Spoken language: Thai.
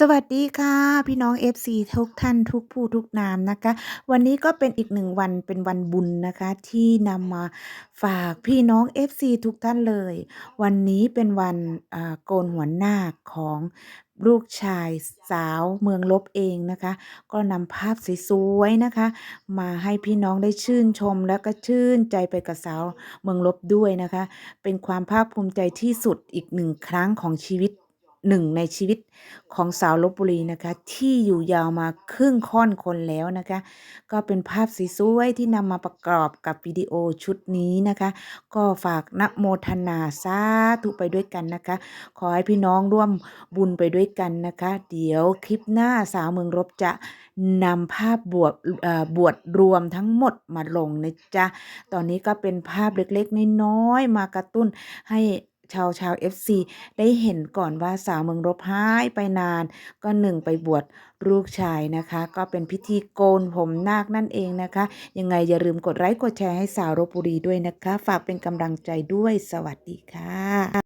สวัสดีค่ะ พี่น้อง FC ทุกท่านทุกผู้ทุกนามนะคะ วันนี้ก็เป็นอีกหนึ่งวันเป็นวันบุญนะคะ ที่นำมาฝากพี่น้อง FC ทุกท่านเลย วันนี้เป็นวันอ่าโกนหัวนาของลูกชายสาวเมืองลบเองนะคะ ก็นำภาพสวยๆนะคะ มาให้พี่น้องได้ชื่นชมแล้วก็ชื่นใจไปกับสาวเมืองลบด้วยนะคะ เป็นความภาคภูมิใจที่สุดอีกหนึ่งครั้งของชีวิต หนึ่งในชีวิตของสาวลบบุรีนะคะ ที่อยู่ยาวมาครึ่งค่อนคนแล้วนะคะ ก็เป็นภาพสวยที่นำมาประกอบกับวิดีโอชุดนี้นะคะ ก็ฝากนะโมทนาสาธุไปด้วยกันนะคะ ขอให้พี่น้องร่วมบุญไปด้วยกันนะคะ เดี๋ยวคลิปหน้าสาวเมืองรบจะนำภาพบวชบวชรวมทั้งหมดมาลงนะจ๊ะตอนนี้ก็เป็นภาพเล็กๆน้อยๆมากระตุ้นให้ ชาวชาว FC ได้เห็นก่อนว่าสาวเมืองรบหายไปนาน ก็หนึ่งไปบวชลูกชายนะคะ ก็เป็นพิธีโกนผมนาคนั่นเองนะคะ ยังไงอย่าลืมกดไลค์กดแชร์ให้สาวรบบุรีด้วยนะคะ ฝากเป็นกำลังใจด้วยสวัสดีค่ะ